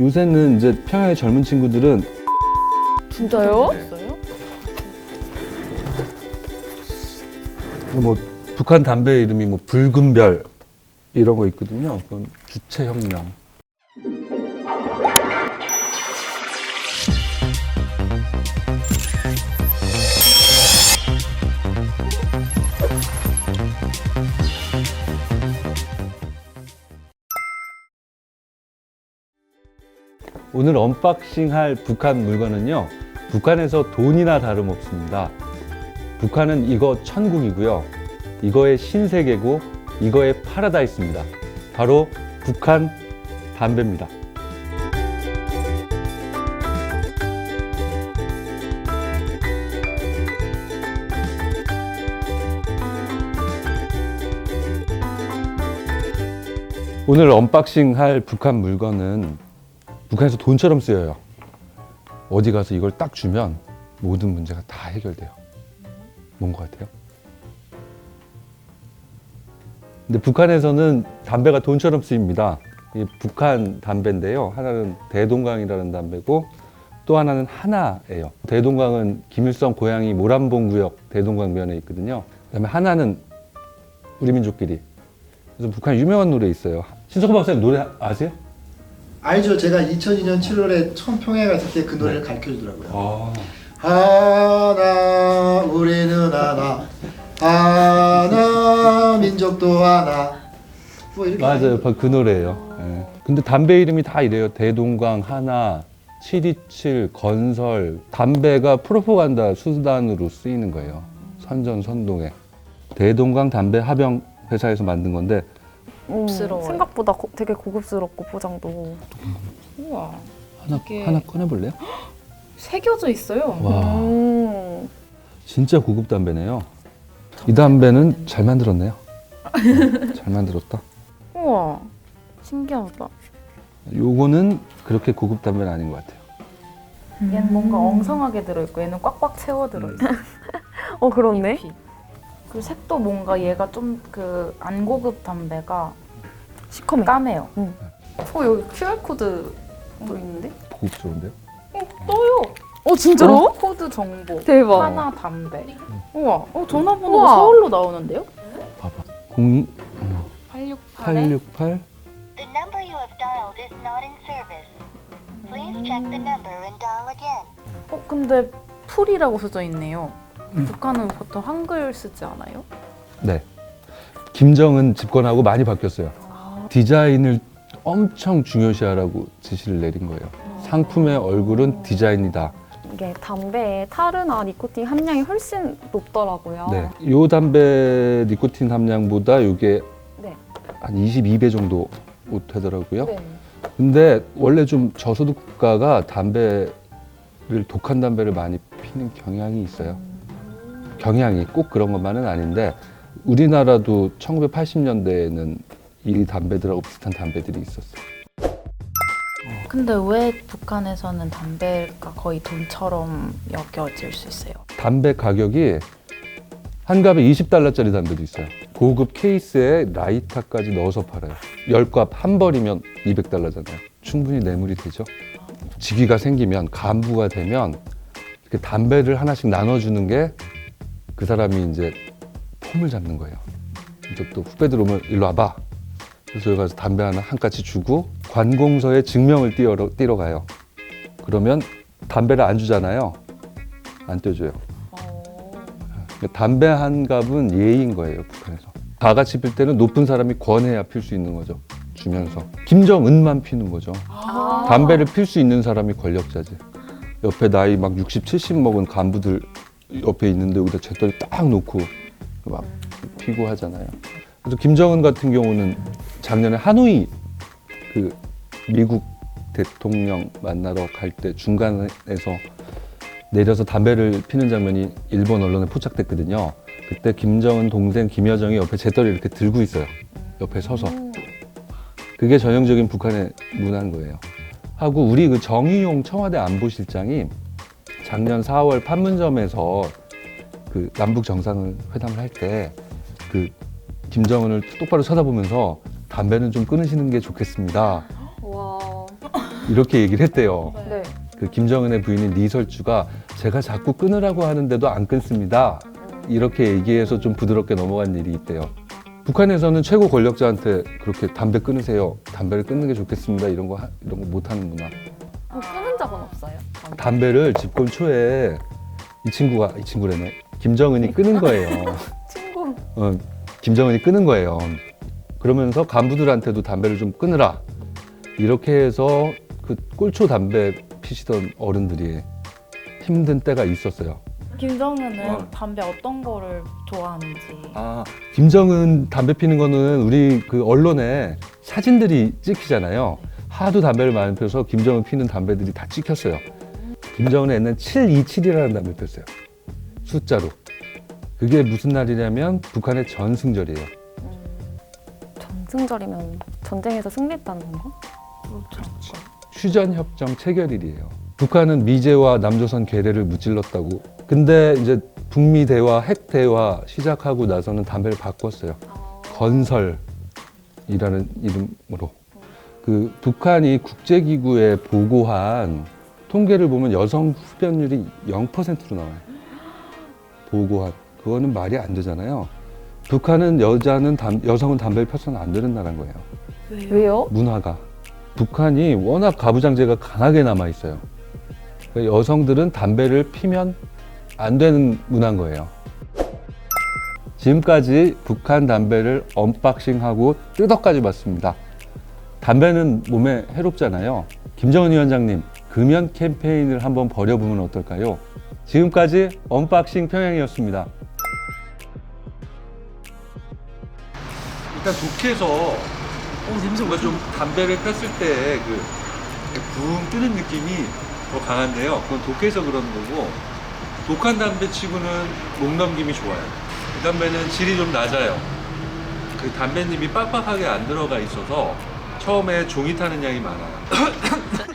요새는 이제 평양의 젊은 친구들은 진짜요? 뭐 북한 담배 이름이 뭐 붉은 별 이런 거 있거든요. 그건 주체 혁명. 오늘 언박싱 할 북한 물건은요. 북한에서 돈이나 다름없습니다. 북한은 이거 천국이고요. 이거의 신세계고 이거의 파라다이스입니다. 바로 북한 담배입니다. 오늘 언박싱 할 북한 물건은 북한에서 돈처럼 쓰여요. 어디 가서 이걸 딱 주면 모든 문제가 다 해결돼요. 뭔 것 같아요? 근데 북한에서는 담배가 돈처럼 쓰입니다. 이 북한 담배인데요. 하나는 대동강이라는 담배고 또 하나는 하나예요. 대동강은 김일성 고향이 모란봉 구역 대동강변에 있거든요. 그다음에 하나는 우리 민족끼리. 그래서 북한 유명한 노래 있어요. 신석호 박사님 노래 아세요? 알죠. 제가 2002년 7월에 처음 평양에 갔을 때 그 노래를 가르쳐 주더라고요. 아, 하나 우리는 하나 하나 민족도 하나 뭐 이렇게 맞아요. 바로 그 노래예요. 예. 근데 담배 이름이 다 이래요. 대동강, 하나, 727, 건설. 담배가 프로포간다 수단으로 쓰이는 거예요. 선전 선동에. 대동강 담배 합영 회사에서 만든 건데 음, 고급스러워요. 생각보다 고- 되게 고급스럽고 포장도. 우와 하나 이게- 하나 꺼내 볼래요? 새겨져 있어요. 와. 음. 진짜 고급 담배네요. 이 담배는 잘 만들었네요. 음, 잘 만들었다. 우와. 신기하다. 요거는 그렇게 고급 담배는 아닌 것 같아요. 얘는 뭔가 엉성하게 들어있고 얘는 꽉꽉 채워 들어있어. 어 그렇네. 잎이. 그 색도 뭔가 얘가 좀 그 안 고급 담배가 시커매. 까매요. 응. 어 여기 QR 코드 또 있는데? 고급스러운데요? 떠요. 어 진짜로? 코드 정보. 대박. 하나 담배. 우와. 어 전화번호가 우와. 서울로 나오는데요? 봐봐. 02 868에 868 The number you have dialed is not in service. Please check the number and dial again. 어 근데 풀이라고 써져 있네요. 북한은 보통 한글 쓰지 않아요? 네. 김정은 집권하고 많이 바뀌었어요. 디자인을 엄청 중요시하라고 지시를 내린 거예요. 상품의 얼굴은 디자인이다. 이게 담배에 타르나 니코틴 함량이 훨씬 높더라고요. 네. 요 담배 니코틴 함량보다 이게 네. 한 22배 정도 되더라고요. 네. 근데 원래 좀 저소득 국가가 담배를 독한 담배를 많이 피는 경향이 있어요. 경향이 꼭 그런 것만은 아닌데 우리나라도 1980년대에는 이 담배들하고 비슷한 담배들이 있었어요. 근데 왜 북한에서는 담배가 거의 돈처럼 여겨질 수 있어요? 담배 가격이 한 갑에 20달러짜리 담배도 있어요. 고급 케이스에 라이터까지 넣어서 팔아요. 10갑 한 벌이면 200달러잖아요. 충분히 매물이 되죠. 직위가 생기면 간부가 되면 이렇게 담배를 하나씩 나눠주는 게 그 사람이 이제 폼을 잡는 거예요. 이제 또 후배들 오면 일로 와봐. 그래서 여기 가서 담배 하나 한 가지 주고 관공서에 증명을 띄러, 띄러 가요. 그러면 담배를 안 주잖아요. 안 떼줘요. 그러니까 담배 한 갑은 예의인 거예요, 북한에서. 다 같이 필 때는 높은 사람이 권해야 필 수 있는 거죠. 주면서. 김정은만 피는 거죠. 담배를 필 수 있는 사람이 권력자지. 옆에 나이 막 60, 70 먹은 간부들 옆에 있는데 여기다 재떨이 딱 놓고 막 피고 하잖아요. 그래서 김정은 같은 경우는 작년에 하노이 그 미국 대통령 만나러 갈 때 중간에서 내려서 담배를 피는 장면이 일본 언론에 포착됐거든요. 그때 김정은 동생 김여정이 옆에 재떨이 이렇게 들고 있어요. 옆에 서서. 그게 전형적인 북한의 문화인 거예요. 하고 우리 그 정의용 청와대 안보실장이 작년 4월 판문점에서 그 남북 정상을 회담을 할 때 그 김정은을 똑바로 쳐다보면서 담배는 좀 끊으시는 게 좋겠습니다. 와. 이렇게 얘기를 했대요. 네. 그 김정은의 부인인 리설주가 제가 자꾸 끊으라고 하는데도 안 끊습니다. 이렇게 얘기해서 좀 부드럽게 넘어간 일이 있대요. 북한에서는 최고 권력자한테 그렇게 담배 끊으세요. 담배를 끊는 게 좋겠습니다. 이런 거 하- 이런 거 못 하는구나. 적은 없어요. 담배를 집권 초에 이 친구가 이 친구래네. 김정은이 끊은 거예요. 친구. 어, 김정은이 끊은 거예요. 그러면서 간부들한테도 담배를 좀 끊으라. 이렇게 해서 그 꼴초 담배 피시던 어른들이 힘든 때가 있었어요. 김정은은 어. 담배 어떤 거를 좋아하는지. 아, 김정은 담배 피는 거는 우리 그 언론에 사진들이 찍히잖아요. 하도 담배를 많이 펴서 김정은 피는 담배들이 다 찍혔어요. 김정은은 옛날 727이라는 담배 폈어요. 숫자로. 그게 무슨 날이냐면 북한의 전승절이에요. 전승절이면 전쟁에서 승리했다는 건가? 그렇죠. 휴전협정 체결일이에요. 북한은 미제와 남조선 괴뢰를 무찔렀다고. 근데 이제 북미 대화, 핵 대화 시작하고 나서는 담배를 바꿨어요. 건설이라는 이름으로. 그 북한이 국제기구에 보고한 통계를 보면 여성 흡연율이 0%로 나와요. 보고한. 그거는 말이 안 되잖아요. 북한은 여자는 담, 여성은 담배를 펴서는 안 되는 나라인 거예요. 왜요? 문화가 북한이 워낙 가부장제가 강하게 남아 있어요. 그러니까 여성들은 담배를 피면 안 되는 문화인 거예요. 지금까지 북한 담배를 언박싱하고 뜯어까지 봤습니다. 담배는 몸에 해롭잖아요. 김정은 위원장님, 금연 캠페인을 한번 벌여보면 어떨까요? 지금까지 언박싱 평양이었습니다. 일단 독해서 어, 냄새가 좀 담배를 폈을 때그 붕 뜨는 느낌이 더 강한데요. 그건 독해서 그러는 거고 독한 담배 치고는 목 넘김이 좋아요. 이 담배는 질이 좀 낮아요. 그 담배님이 빡빡하게 안 들어가 있어서 처음에 종이 타는 양이 많아요.